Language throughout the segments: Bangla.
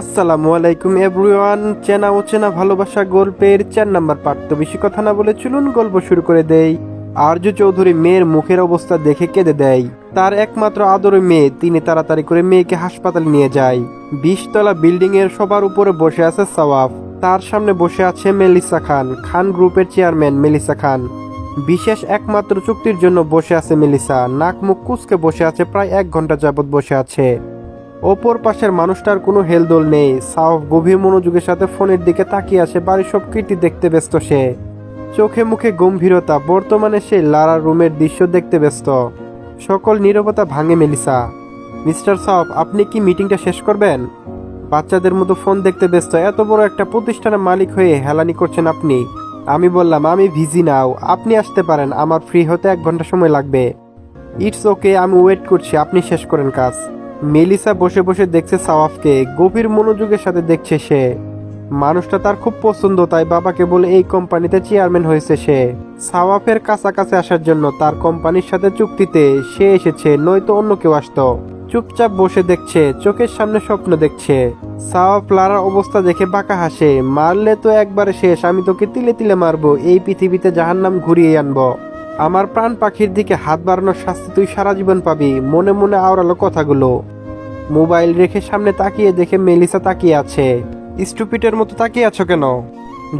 আসসালামু আলাইকুম এভরিওয়ান। চেনা অচেনা ভালোবাসা গল্পের চার নাম্বার পার্ট তো বেশি কথা না বলে চলুন গল্প শুরু করে দেই। আর্য চৌধুরী মেয়ের মুখের অবস্থা দেখে কেঁদে দেয়। তার একমাত্র আদরের মেয়ে, তিনি তাড়াতাড়ি করে মেয়েকে হাসপাতালে নিয়ে যায়। বিশতলা বিল্ডিং এর সবার উপরে বসে আছে সওয়াফ তার সামনে বসে আছে মেলিসা খান খান গ্রুপের চেয়ারম্যান মেলিসা খান। বিশেষ একমাত্র চুক্তির জন্য বসে আছে মেলিসা। নাক মুখ কুচকে বসে আছে প্রায় এক ঘণ্টা যাবৎ বসে আছে। অপর পাশের মানুষটার কোনো হেলদোল নেই। সাউফ গভীর মনোযোগের সাথে ফোনের দিকে তাকিয়ে আসে বাড়ির সব কীর্তি দেখতে ব্যস্ত সে। চোখে মুখে গম্ভীরতা, বর্তমানে সে লারা রুমের দৃশ্য দেখতে ব্যস্ত। সকল নীরবতা ভাঙে মেলিসা। মিস্টার সাউফ, আপনি কি মিটিংটা শেষ করবেন? বাচ্চাদের মতো ফোন দেখতে ব্যস্ত, এত বড় একটা প্রতিষ্ঠানের মালিক হয়ে হেলানি করছেন আপনি। আমি বললাম, আমি ভিজি নাও, আপনি আসতে পারেন, আমার ফ্রি হতে এক ঘণ্টা সময় লাগবে। ইটস ওকে, আমি ওয়েট করছি, আপনি শেষ করেন কাজ। মেলিসা বসে বসে দেখছে সাওয়াফকে। গভীর মনোযোগের সাথে দেখছে সে। মানুষটা তার খুব পছন্দ, তাই বাবাকে বলে এই কোম্পানিতে চেয়ারম্যান হয়েছে সে। সাওয়াফের কাছাকাছি আসার জন্য তার কোম্পানির সাথে চুক্তিতে সে এসেছে, নয়তো অন্য কেউ আসতো। চুপচাপ বসে দেখছে, চোখের সামনে স্বপ্ন দেখছে। সাওয়াফ লারার অবস্থা দেখে বাঁকা হাসে, মারলে তো একবারে শেষ, আমি তোকে তিলে তিলে মারবো, এই পৃথিবীতে যাহার নাম ঘুরিয়ে আনব। আমার প্রাণ পাখির দিকে হাত বাড়ানোর শাস্তি তুই সারা জীবন পাবি। মনে মনে আওড়ালো কথাগুলো। মোবাইল রেখে সামনে তাকিয়ে দেখে মেলিসা তাকিয়ে আছে। স্টুপিটের মতো তাকিয়ে আছো কেন?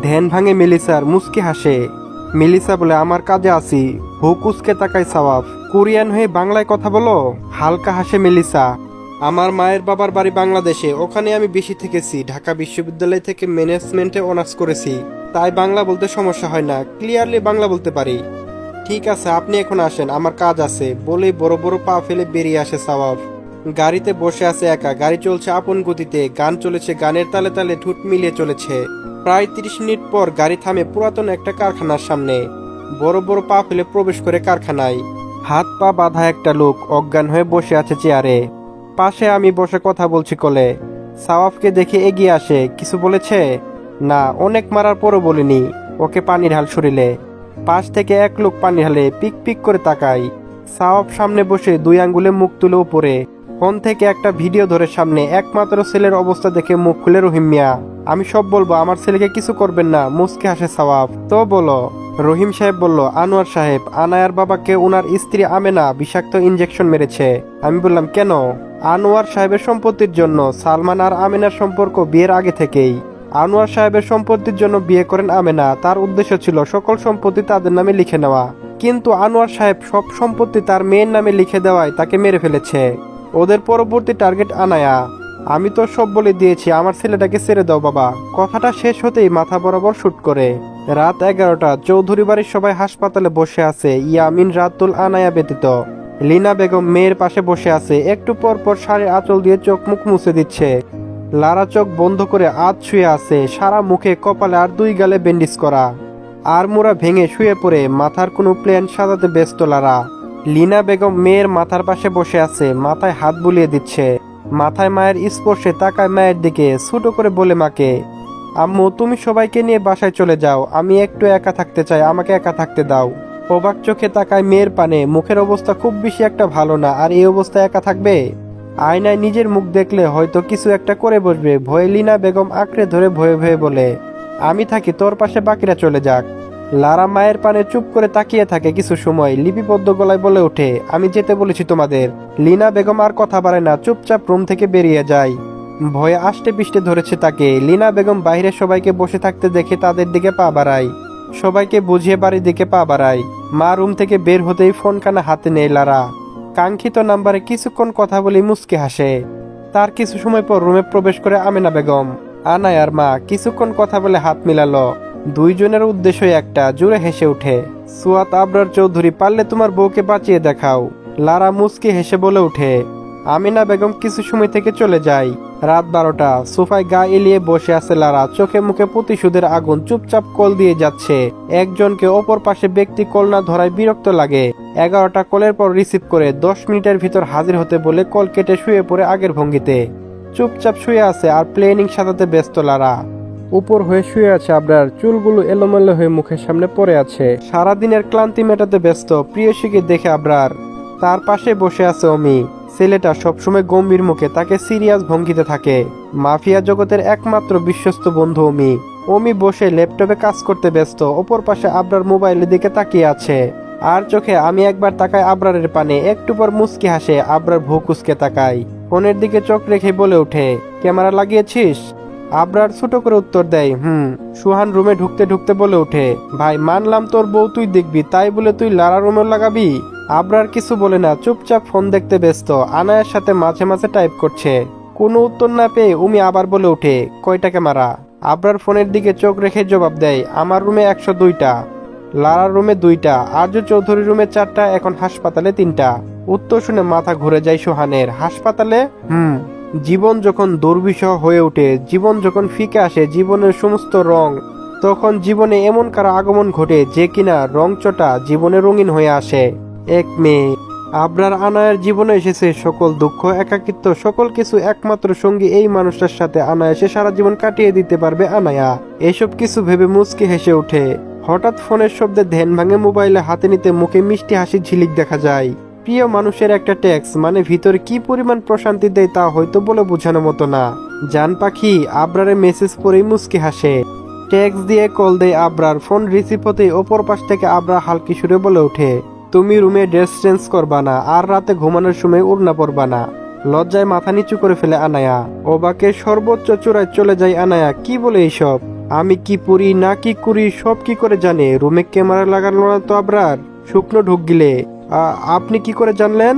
ধ্যান ভাঙে মেলিসার মুস্কি হাসে। মেলিসা বলে, আমার কাজে আছি। হুকুসকে তাকায় সওয়াফ কোরিয়ান হয়ে বাংলায় কথা বলো? হালকা হাসে মেলিসা। আমার মায়ের বাবার বাড়ি বাংলাদেশে। ওখানে আমি বেশি থেকেছি। ঢাকা বিশ্ববিদ্যালয় থেকে ম্যানেজমেন্টে অনার্স করেছি। তাই বাংলা বলতে সমস্যা হয় না। ক্লিয়ারলি বাংলা বলতে পারি। ঠিক আছে, আপনি এখন আসেন। আমার কাজ আছে। বলে বড় বড় পা ফেলে বেরিয়ে আসে সওয়াব। গাড়িতে বসে আছে একা। গাড়ি চলছে আপন গতিতে। গান চলেছে গানের তালে তালে, ঠুট মিলিয়ে চলেছে। প্রায় তিরিশ মিনিট পর গাড়ি থামে পুরাতন একটা কারখানার সামনে। বড় বড় পা ফেলে প্রবেশ করে কারখানায়। হাত পা বাঁধা একটা লোক অজ্ঞান হয়ে বসে আছে চেয়ারে। পাশে আমি বসে কথা বলছি কলে। সাওয়াফকে দেখে এগিয়ে আসে। কিছু বলেছে? না, অনেক মারার পরও বলিনি। ওকে পানি ঢাল শরীরে পাশ থেকে এক লোক পানি ঢালে পিক পিক করে তাকাই সাওয়াব সামনে বসে দুই আঙ্গুলে মুখ তুলে উপরে। ফোন থেকে একটা ভিডিও ধরে সামনে একমাত্র ছেলের অবস্থা দেখে মুখ খুলে রহিম মিয়া। আমি সব বলব, আমার ছেলেকে কিছু করবেন না, মুসকে হাসে সাওয়াব। তো বলো, রহিম সাহেব বলল, আনোয়ার সাহেব, আনায়ার বাবাকে ওনার স্ত্রী আমেনা বিষাক্ত ইঞ্জেকশন মেরেছে। আমি বললাম, কেন? আনোয়ার সাহেবের সম্পত্তির জন্য সালমান আর আমেনার সম্পর্ক বিয়ের আগে থেকেই। আনোয়ার সাহেবের সম্পত্তির জন্য বিয়ে করেন আমেনা, তার উদ্দেশ্য ছিল সকল সম্পত্তি তাদের নামে লিখে নেওয়া। কিন্তু আনোয়ার সাহেব সব সম্পত্তি তার মেয়ের নামে লিখে দেওয়ায় তাকে মেরে ফেলেছে। ওদের পরবর্তী টার্গেট আনায়া। আমি তো সব বলে দিয়েছি, আমার ছেলেটাকে ছেড়ে দাও বাবা। কথাটা শেষ হতেই মাথা বরাবর শুট করে। রাত এগারোটা, চৌধুরী বাড়ির সবাই হাসপাতালে বসে আছে, ইয়ামিন রাতুল আনায়া ব্যতীত। লিনা বেগম মেয়ের পাশে বসে আছে, একটু পর পর শাড়ির আঁচল দিয়ে চোখ মুখ মুছে দিচ্ছে। লারা চোখ বন্ধ করে আজ শুয়ে আছে, সারা মুখে কপালে আর দুই গালে ব্যান্ডিজ করা। আর মোড়া ভেঙে শুয়ে পড়ে, মাথার কোনো প্ল্যান সাজাতে ব্যস্ত লারা। লিনা বেগম মেয়ের মাথার পাশে বসে আছে, মাথায় হাত বুলিয়ে দিচ্ছে। মাথায় মায়ের স্পর্শে তাকায় মায়ের দিকে, ছোটো করে বলে মাকে, আম্মু, তুমি সবাইকে নিয়ে বাসায় চলে যাও, আমি একটু একা থাকতে চাই, আমাকে একা থাকতে দাও। অবাক চোখে তাকায় মেয়ের পানে, মুখের অবস্থা খুব বেশি একটা ভালো না, আর এই অবস্থা একা থাকবে? আয়নায় নিজের মুখ দেখলে হয়তো কিছু একটা করে বসবে, ভয়ে লিনা বেগম আঁকড়ে ধরে ভয়ে ভয়ে বলে, আমি থাকি, তোর পাশে বাকিরা চলে যাক। লারা মায়ের পানে চুপ করে তাকিয়ে থাকে কিছু সময়, লিপিবদ্ধ গলায় বলে ওঠে, আমি যেতে বলেছি তোমাদের। লিনা বেগম আর কথা বাড়ে না, চুপচাপ রুম থেকে বেরিয়ে যায়। ভয়ে আষ্টে পিষ্টে ধরেছে তাকে। লিনা বেগম বাইরে সবাইকে বসে থাকতে দেখে তাদের দিকে পা বাড়ায়। সবাইকে বুঝিয়ে বাড়ির দিকে পা বাড়ায়। মা রুম থেকে বের হতেই ফোন কানা হাতে নেয় লারা। কাঙ্ক্ষিত নাম্বারে কিছুক্ষণ কথা বলে মুসকে হাসে। তার কিছু সময় পর রুমে প্রবেশ করে আমেনা বেগম। আনায়ার মা কিছুক্ষণ কথা বলে হাত মিলালো। দুইজনের উদ্দেশ্যই একটা জুড়ে হেসে ওঠে। সুয়াত আবরার চৌধুরী, পারলে তোমার বউকে বাঁচিয়ে দেখাও। লারা মুসকে হেসে বলে ওঠে, আমিনা বেগম কিছু সময় থেকে চলে যায় রাত বারোটা, সোফায় গা এলিয়ে বসে আছে লারা, চোখে মুখে প্রতিশোধের আগুন, চুপচাপ কল দিয়ে যাচ্ছে। একজনকে অপর পাশে ব্যক্তি কল না ধরায় বিরক্ত লাগে। এগারোটা কলের পর রিসিভ করে দশ মিনিটের ভিতর হাজির হতে বলে কল কেটে শুয়ে পড়ে আগের ভঙ্গিতে। চুপচাপ শুয়ে আছে আর প্লেনিং সাজাতে ব্যস্ত লারা। উপর হয়ে শুয়ে আছে আবরার। চুলগুলো এলোমেলো হয়ে মুখের সামনে পড়ে আছে। সারাদিনের ক্লান্তি মেটাতে ব্যস্ত, প্রিয়সীকে দেখে আবরার। তার পাশে বসে আছে অমি। ছেলেটা সবসময় গম্ভীর মুখে তাকে সিরিয়াস ভঙ্গিতে থাকে। মাফিয়া জগতের একমাত্র বিশ্বস্ত বন্ধু অমি। অমি বসে ল্যাপটপে কাজ করতে ব্যস্ত, অপর পাশে আবরার মোবাইলের দিকে তাকিয়ে আছে। আর চোখে আমি একবার তাকাই আবরারের পানে, একটু পর মুচকি হাসে, আবরার ভুকুসকে তাকাই ফোনের দিকে চোখ রেখে বলে ওঠে, ক্যামেরা লাগিয়েছিস? আবরার ছোট করে উত্তর দেয়, হুম, সুহান রুমে ঢুকতে ঢুকতে বলে ওঠে, ভাই, মানলাম তোর বউ তুই দেখবি, তাই বলে তুই লারা রুমে লাগাবি? আবরার কিছু বলে না, চুপচাপ ফোন দেখতে ব্যস্ত, আনায়ের সাথে মাঝে মাঝে টাইপ করছে। কোনো উত্তর না পেয়ে উমি আবার বলে ওঠে, কয়টাকে মারা? আবরার ফোনের দিকে চোখ রেখে জবাব দেয়, আমার রুমে একশো দুইটা লারার রুমে দুইটা, আর্য চৌধুরী রুমে চারটা, এখন হাসপাতালে তিনটা। উত্তর শুনে মাথা ঘুরে যায় সোহানের, হাসপাতালে? হুম। জীবন যখন দুর্বিষহ হয়ে ওঠে, জীবন যখন ফিকে আসে জীবনের সমস্ত রং, তখন জীবনে এমন কারও আগমন ঘটে যে কিনা রংচটা জীবনে রঙিন হয়ে আসে। এক মেয়ে, আবরার আনায়ের জীবনে এসেছে সকল দুঃখ, একাকিত্ব, সকল কিছু একমাত্র সঙ্গী এই মানুষটার সাথে আনায়াসে সারা জীবন কাটিয়ে দিতে পারবে আনায়া। এসব কিছু ভেবে মুচকে হেসে ওঠে। হঠাৎ ফোনের শব্দে ধ্যান ভাঙে মোবাইলে হাতে নিতে মুখে মিষ্টি হাসি ঝিলিক দেখা যায়। প্রিয় মানুষের একটা ট্যাক্স মানে ভিতরে কি পরিমাণ প্রশান্তি দেয় তা হয়তো বলে বোঝানো মতো না। জান পাখি, আবরারে মেসেজ পরেই মুচকি হাসে। ট্যাক্স দিয়ে কল দেয় আবরার, ফোন রিসিভ হতেই ওপর পাশ থেকে আবরা হালকি সুরে বলে ওঠে, তুমি রুমে ড্রেস চেঞ্জ করবা না, আর রাতে ঘুমানোর সময় উড়না পরবা না। লজ্জায় মাথা নিচু করে ফেলে আনায়া ওবাকে সর্বোচ্চ চূড়ায় চলে যায় আনায়া, কি বলে এইসব? আমি কি পড়ি, না কি করি, সব কি করে জানে? রুমে ক্যামেরা লাগানো না তো আবরার? শুকনো ঢুক গিলে আপনি কি করে জানলেন?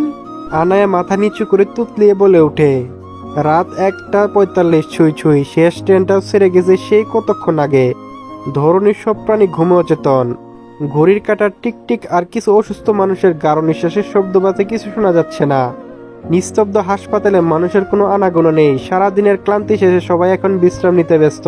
আনায়া মাথা নিচু করে তুতলিয়ে বলে ওঠে, রাত একটা পঁয়তাল্লিশ ছুঁই ছুঁই, শেষ ট্রেনটাও ছেড়ে গেছে সেই কতক্ষণ আগে? ধরনের সব প্রাণী ঘুমে অচেতন ঘড়ির কাটার টিকটিক আর কিছু অসুস্থ মানুষের গাঢ় নিঃশ্বাসের শব্দ বাজে কিছু শোনা যাচ্ছে না। নিস্তব্ধ হাসপাতালে মানুষের কোনো আনাগোনা নেই। সারাদিনের ক্লান্তি শেষে সবাই এখন বিশ্রাম নিতে ব্যস্ত।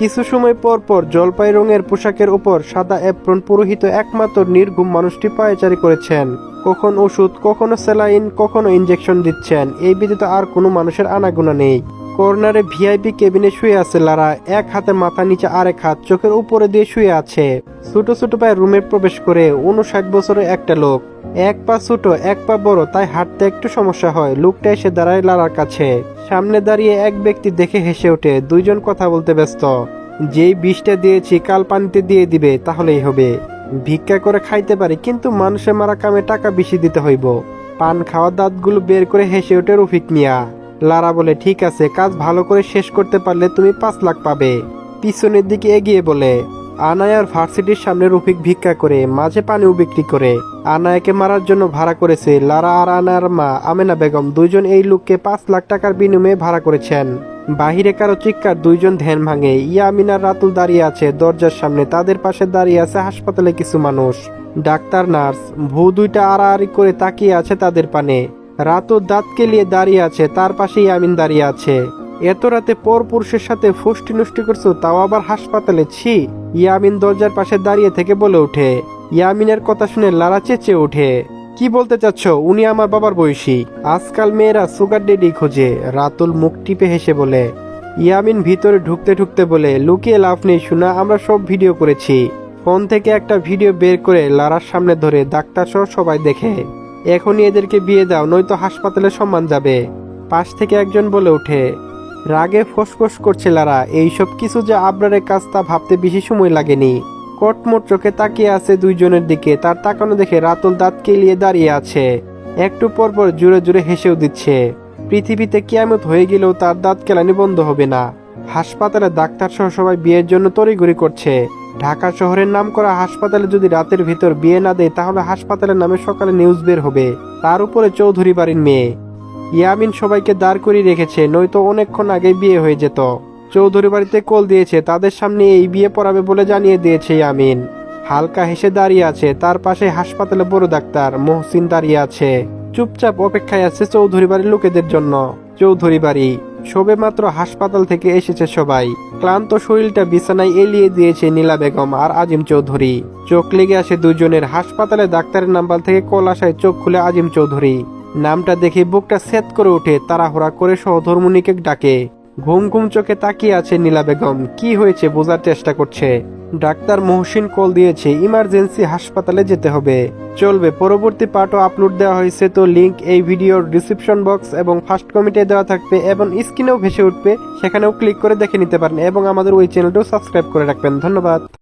কিছু সময় পর পর জলপাই রঙের পোশাকের উপর সাদা অ্যাপ্রন পুরোহিত একমাত্র নির্ঘুম মানুষটি পায়চারি করেছেন। কখন ওষুধ, কখনো স্যালাইন, কখনো ইঞ্জেকশন দিচ্ছেন, এই ব্যতীত আর কোনো মানুষের আনাগোনা নেই। কর্নারে ভিআইপি কেবিনে শুয়ে আছে লারা, এক হাতে মাথা নিচে আরেক হাত চোখের উপরে দিয়ে শুয়ে আছে। ছোট ছোট পায়ে রুমে প্রবেশ করে উনষাট বছরের একটা লোক। এক পা ছোট, এক পা বড়, তাই হাঁটতে একটু সমস্যা হয়। লোকটা এসে দাঁড়ায় লারার কাছে। সামনে দাঁড়িয়ে এক ব্যক্তি দেখে হেসে ওঠে, দুইজন কথা বলতে ব্যস্ত। যেই বিষটা দিয়েছি, কাল পানিতে দিয়ে দিবে, তাহলেই হবে। ভিক্ষা করে খাইতে পারি, কিন্তু মানুষের মারা কামে টাকা বেশি দিতে হইব। পান খাওয়া দাঁতগুলো বের করে হেসে ওঠে রফিক মিয়া। লারা বলে, ঠিক আছে, কাজ ভালো করে শেষ করতে পারলে তুমি পাঁচ লাখ পাবে। পিছনের দিকে এগিয়ে বলে, আনায়ার ভার্সিটির সামনে রফিক ভিক্ষা করে, মাঝে পানিও বিক্রি করে। আনায়াকে মারার জন্য ভাড়া করেছে লারা আর আনার মা আমেনা বেগম। দুইজন এই লোককে পাঁচ লাখ টাকার বিনিময়ে ভাড়া করেছেন। বাহিরে কারও চিৎকার, দুইজন ধ্যান ভাঙে। ইয়ামিনার রাতুল দাঁড়িয়ে আছে দরজার সামনে, তাদের পাশে দাঁড়িয়ে আছে হাসপাতালে কিছু মানুষ। ডাক্তার, নার্স, ভূ দুইটা আড়াআড়ি করে তাকিয়ে আছে তাদের পানে। রাতও দাঁত কেলিয়ে দাঁড়িয়ে আছে, তার পাশে ইয়ামিন দাঁড়িয়ে আছে। এত রাতে পর পুরুষের সাথে ফুষ্টি নষ্টি করছ, তাও আবার হাসপাতালে? ছি। ইয়ামিন দরজার পাশে দাঁড়িয়ে থেকে বলে ওঠে। ইয়ামিনের কথা শুনে লারা চেঁচে ওঠে। কি বলতে চাচ্ছ? উনি আমার বাবার বয়সী। আজকাল মেয়েরা সুগার ডেডি খোঁজে। রাতুল মুখ টিপে হেসে বলে, ইয়ামিন ভিতরে ঢুকতে ঢুকতে বলে, লুকিয়ে লাভ নেই শোনা আমরা সব ভিডিও করেছি। ফোন থেকে একটা ভিডিও বের করে লারার সামনে ধরে ডাক্তার সহ সবাই দেখে, এখনই এদেরকে বিয়ে দাও, নয়তো হাসপাতালে সম্মান যাবে। পাশ থেকে একজন বলে ওঠে, রাগে ফোসফোস করছে লারা, এইসব কিছু যে আবরারের কাজ তা ভাবতে বেশি সময় লাগেনি। কটমট চোখে তাকিয়ে আছে দুইজনের দিকে। তার তাকানো দেখে রাতুল দাঁত কেলিয়ে দাঁড়িয়ে আছে। একটু পর পর জুড়ে জুড়ে হেসেও দিচ্ছে পৃথিবীতে কিয়ামত হয়ে গেলেও তার দাঁত কেলানি বন্ধ হবে না। হাসপাতালে ডাক্তার সহ সবাই বিয়ের জন্য তড়িঘড়ি করছে। ঢাকা শহরের নাম করা হাসপাতালে যদি রাতের ভিতর বিয়ে না দেয়, তাহলে হাসপাতালের নামে সকালে নিউজ বের হবে। তার উপরে চৌধুরী বাড়ির মেয়ে। ইয়ামিন সবাইকে দাঁড় করিয়ে রেখেছে, নয়তো অনেকক্ষণ আগে বিয়ে হয়ে যেত। চৌধুরী বাড়িতে কল দিয়েছে, তাদের সামনে এই বিয়ে পড়াবে বলে জানিয়ে দিয়েছে ইয়ামিন। হালকা হেসে দাঁড়িয়ে আছে, তার পাশে হাসপাতালে বড় ডাক্তার মহসিন দাঁড়িয়ে আছে। চুপচাপ অপেক্ষায় আছে চৌধুরী বাড়ির লোকেদের জন্য। চৌধুরী বাড়ি সবে মাত্র হাসপাতাল থেকে এসেছে সবাই। ক্লান্ত শরীরটা বিছানায় এলিয়ে দিয়েছে নীলা বেগম আর আজিম চৌধুরী। চোখ লেগে আসে দুজনের হাসপাতালে ডাক্তারের নাম্বার থেকে কল আসায় চোখ খুলে আজিম চৌধুরী। নামটা দেখে বুকটা সেট করে ওঠে, তাড়াহুড়া করে সহধর্মণীকে ডাকে। ঘুম ঘুম চোখে তাকিয়ে আছে নীলা বেগম। কি হয়েছে বোঝার চেষ্টা করছে। ডাক্তার মহসিন কল দিয়েছে, ইমার্জেন্সি হাসপাতালে যেতে হবে। চলবে, পরবর্তী পার্টও আপলোড দেওয়া হয়েছে, তো লিংক এই ভিডিওর ডিসক্রিপশন বক্স এবং ফার্স্ট কমিটে দেওয়া থাকবে এবং স্ক্রিনেও ভেসে উঠবে, সেখানেও ক্লিক করে দেখে নিতে পারেন এবং আমাদের ওই চ্যানেলটাও সাবস্ক্রাইব করে রাখবেন। ধন্যবাদ।